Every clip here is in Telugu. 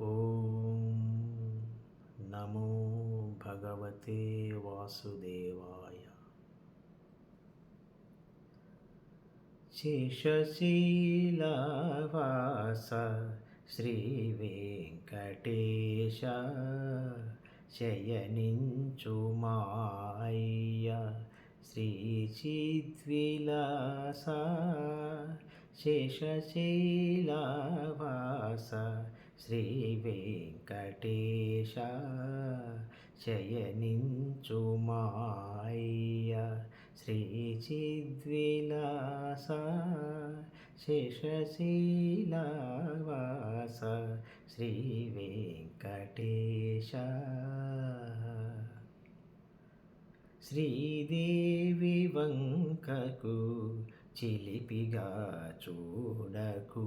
ఓం నమో భగవతే వాసుదేవాయ. శేషశీలవాస శ్రీవేంకటేశ శయనించుమాయ శయనించు మాయ శ్రీ చిద్విలాస శేషశైలవాస శ్రీ వెంకటేశ శయనించు మాయ శ్రీ చిద్విలాస శేషశీలవాస శ్రీ వెంకటేశ శ్రీదేవి వంకకు చిలిపిగా చూడకు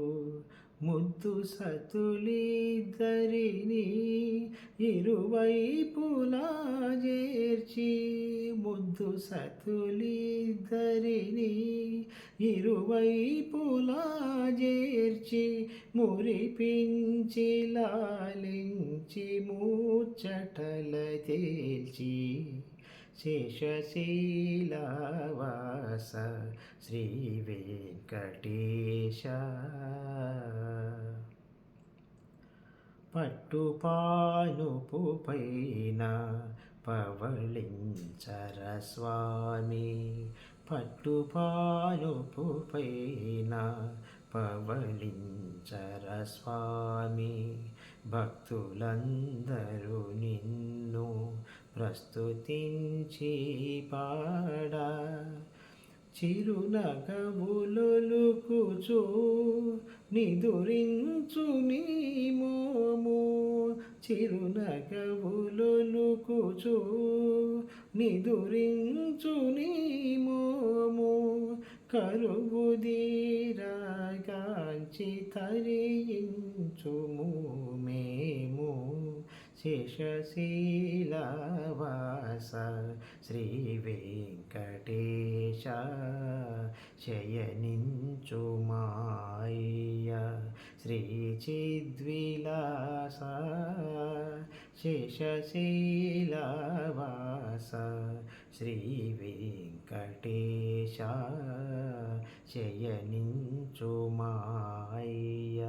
ముద్దు సతులిద్దరిని ఇరువైపులా చేర్చి ముద్దు సతులిద్దరిని ఇరువైపులా చేర్చి మురిపించి లాలించి మూచటల తేల్చి శేషశీలా శ్రీ వెంకటేశ పట్టుపానుపు పైన పవళించర స్వామి పట్టుపానుపు పైన పవళించర స్వామి భక్తులందరూ నిన్ను ప్రస్తుతించి పాడా. చిరునగములొలుకుచు నిదురించు నీ మోము చిరునగములొలుకుచు నిదురించు నీ మోము కరుగుదీరాగాంచి తరించుము మేము శేషశీలవాస శ్రీ వెంకటేశ శయనించు మాయ శ్రీ చిద్విలాస శేషశీలవాస శ్రీ వెంకటేశ శయనించు మాయ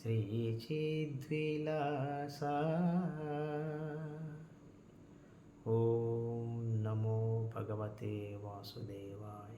శ్రీ చిద్విలాస ఓం నమో భగవతే వాసుదేవాయ